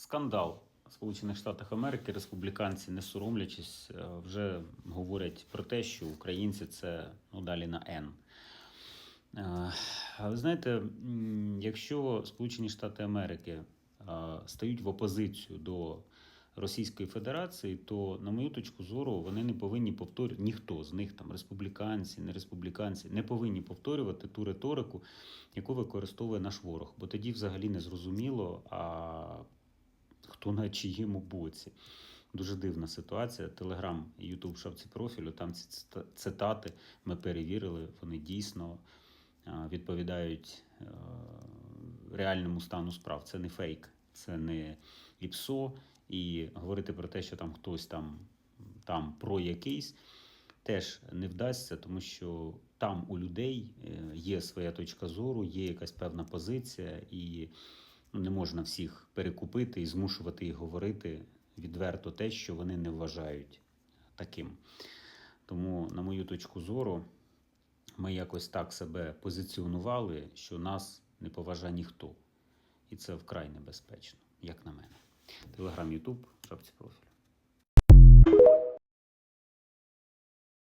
Скандал в Сполучених Штатах Америки. Республіканці, не соромлячись, е, вже говорять про те, що українці це ну, далі на Н. Е, ви знаєте, якщо Сполучені Штати Америки е, стають в опозицію до Російської Федерації, то, на мою точку зору, вони не повинні повторювати, ніхто з них, там республіканці, не республіканці, не повинні повторювати ту риторику, яку використовує наш ворог. Бо тоді взагалі не зрозуміло, а хто на чиєму боці. Дуже дивна ситуація. Телеграм і Ютуб шапці профілю. Там ці цитати ми перевірили. Вони дійсно відповідають е, реальному стану справ. Це не фейк, це не ІПСО. І говорити про те, що там хтось там, там про якийсь, теж не вдасться, тому що там у людей е, є своя точка зору, є якась певна позиція, і не можна всіх перекупити і змушувати їх говорити відверто те, що вони не вважають таким. Тому, на мою точку зору, ми якось так себе позиціонували, що нас не поважає ніхто. І це вкрай небезпечно, як на мене. Телеграм, Ютуб, шапці профілю.